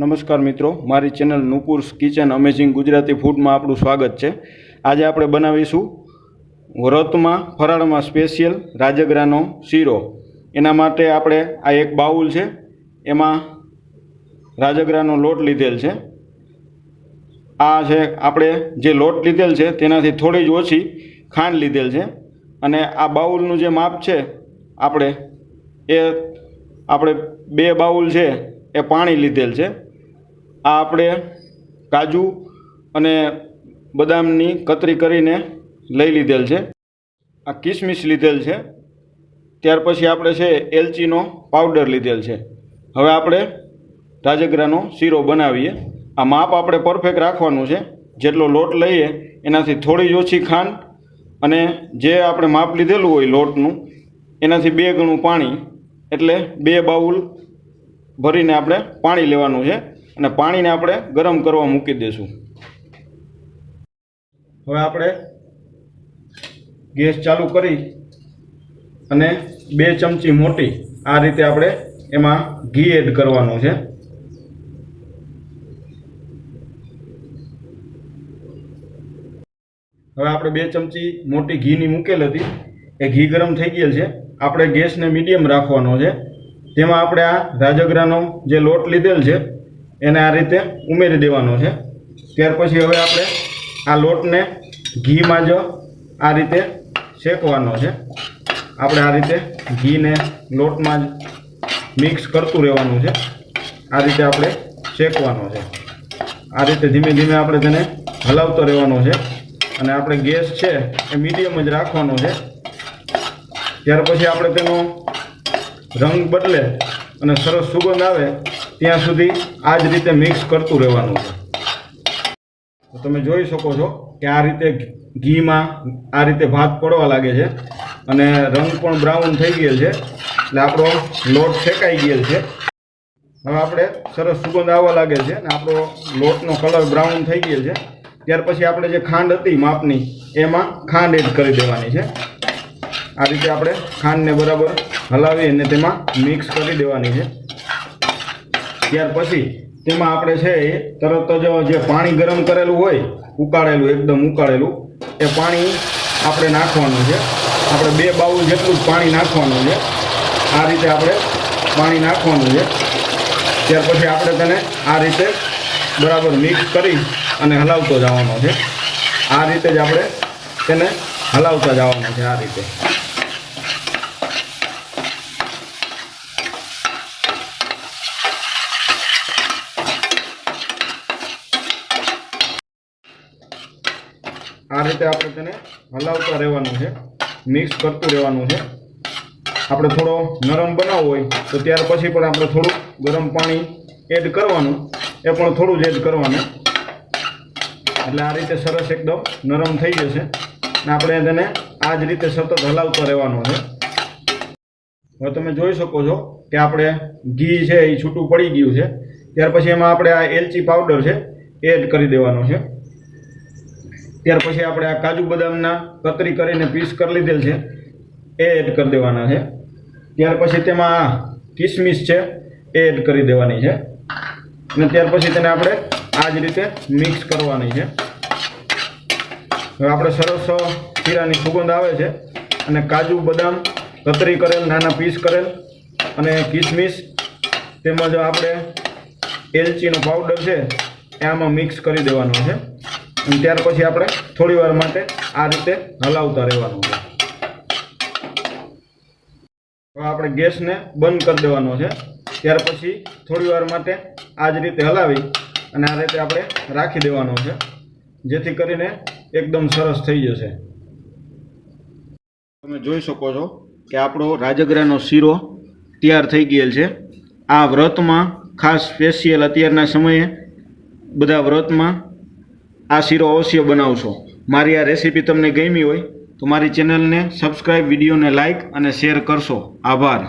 નમસ્કાર મિત્રો, મારી channel Nupur's kitchen amazing Gujarati ફૂડમાં આપણું સ્વાગત છે. આજે આપણે બનાવીશું વ્રતમાં ફરાળમાં સ્પેશિયલ રાજગરાનો શીરો. એના માટે આપણે આ એક બાઉલ છે, એમાં રાજગરાનો લોટ લીધેલ છે. આ છે આપણે જે લોટ લીધેલ છે, તેનાથી થોડી જ ઓછી ખાંડ લીધેલ છે. અને આ બાઉલનું જે માપ છે, આપણે એ, આપણે બે બાઉલ છે, એ પાણી લીધેલ છે. આ આપણે કાજુ અને બદામની કતરી કરીને લઈ લીધેલ છે. આ કિસમિસ લીધેલ છે. ત્યાર પછી આપણે છે એલચીનો પાવડર લીધેલ છે. હવે આપણે રાજગરાનો શીરો બનાવીએ. આ માપ આપણે પરફેક્ટ રાખવાનું છે. જેટલો લોટ લઈએ એનાથી થોડી ઓછી ખાંડ અને જે આપણે માપ લીધેલું હોય લોટનું એનાથી બે ગણું પાણી એટલે બે બાઉલ ભરીને આપણે પાણી લેવાનું છે. અને પાણીને આપણે ગરમ કરવા મૂકી દઈશું હવે આપણે ગેસ ચાલુ કરી અને બે ચમચી મોટી આ રીતે આપણે એમાં ઘી એડ કરવાનું છે. હવે આપણે બે ચમચી મોટી ઘીની મૂકેલ હતી. એ ઘી ગરમ થઈ ગયેલ છે. આપણે ગેસને મીડિયમ રાખવાનો છે. તેમાં આપણે આ રાજગરાનો જે લોટ લીધેલ છે એને આ રીતે ઉમેરી દેવાનો છે. ત્યાર પછી હવે આપણે આ લોટને ઘીમાં જ આ રીતે શેકવાનો છે. આપણે આ રીતે ઘીને લોટમાં જ મિક્સ કરતું રહેવાનું છે. આ રીતે આપણે શેકવાનો છે. આ રીતે ધીમે ધીમે આપણે તેને હલાવતો રહેવાનો છે. અને આપણે ગેસ છે એ મીડિયમ જ રાખવાનો છે. ત્યાર પછી આપણે તેનો રંગ બદલે અને સરસ સુગંધ આવે ત્યાં સુધી આ જ રીતે મિક્સ કરતું રહેવાનું છે. તમે જોઈ શકો છો કે આ રીતે ઘીમાં આ રીતે ભાત પડવા લાગે છે અને રંગ પણ બ્રાઉન થઈ ગયેલ છે. એટલે આપણો લોટ શેકાઈ ગયેલ છે. હવે આપણે સરસ સુગંધ આવવા લાગે છે અને આપણો લોટનો કલર બ્રાઉન થઈ ગયેલ છે. ત્યાર પછી આપણે જે ખાંડ હતી માપની, એમાં ખાંડ એડ કરી દેવાની છે. આ રીતે આપણે ખાંડને બરાબર હલાવી અને તેમાં મિક્સ કરી દેવાની છે. ત્યાર પછી તેમાં આપણે છે એ તરત જ જે પાણી ગરમ કરેલું હોય, ઉકાળેલું, એકદમ ઉકાળેલું, એ પાણી આપણે નાખવાનું છે. આપણે બે બાઉલ જેટલું જ પાણી નાખવાનું છે. આ રીતે આપણે પાણી નાખવાનું છે. ત્યાર પછી આપણે તેને આ રીતે બરાબર મિક્સ કરી અને હલાવતો જવાનો છે. આ રીતે જ આપણે તેને હલાવતા જવાનું છે આ રીતે આ રીતે આપણે તેને હલાવતા રહેવાનું છે, મિક્સ કરતું રહેવાનું છે. આપણે થોડો નરમ બનાવવો હોય તો ત્યાર પછી પણ આપણે થોડું ગરમ પાણી એડ કરવાનું. એ પણ થોડું જ એડ કરવાનું. એટલે આ રીતે સરસ એકદમ નરમ થઈ જશે. અને આપણે તેને આ જ રીતે સતત હલાવતો રહેવાનો છે. હવે તમે જોઈ શકો છો કે આપણે ઘી છે એ છૂટું પડી ગયું છે. ત્યાર પછી એમાં આપણે આ એલચી પાવડર છે એડ કરી દેવાનો છે. ત્યાર પછી આપણે આ કાજુ બદામના કતરી કરીને પીસ કરી લીધેલ છે. એ એડ કરી દેવાના છે. ત્યાર પછી તેમાં આ કિસમિસ છે, એ એડ કરી દેવાની છે. અને ત્યાર પછી તેને આપણે આ જ રીતે મિક્સ કરવાની છે. હવે આપણે સરસ ખીરાની સુગંધ આવે છે. અને કાજુ બદામ કતરી કરેલ, નાના પીસ કરેલ અને કિસમિસ તેમજ આપણે એલચીનો પાવડર છે, એ આમાં મિક્સ કરી દેવાનો છે. ત્યાર પછી આપણે થોડી વાર માટે આ રીતે હલાવતા રહેવાનું છે. આપણે ગેસને બંધ કરી દેવાનો છે. ત્યાર પછી થોડી વાર માટે આ જ રીતે હલાવી અને આ રીતે આપણે રાખી દેવાનો છે, જેથી કરીને એકદમ સરસ થઈ જશે. તમે જોઈ શકો છો કે આપણો રાજગરાનો શીરો તૈયાર થઈ ગયેલ છે. આ વ્રતમાં ખાસ સ્પેશિયલ અત્યારના સમયે બધા વ્રતમાં આ શીરો અવશ્ય બનાવશો. મારી આ રેસીપી તમને ગમી હોય તો મારી ચેનલને સબસ્ક્રાઈબ વિડીયોને લાઇક અને શેર કરશો. આભાર.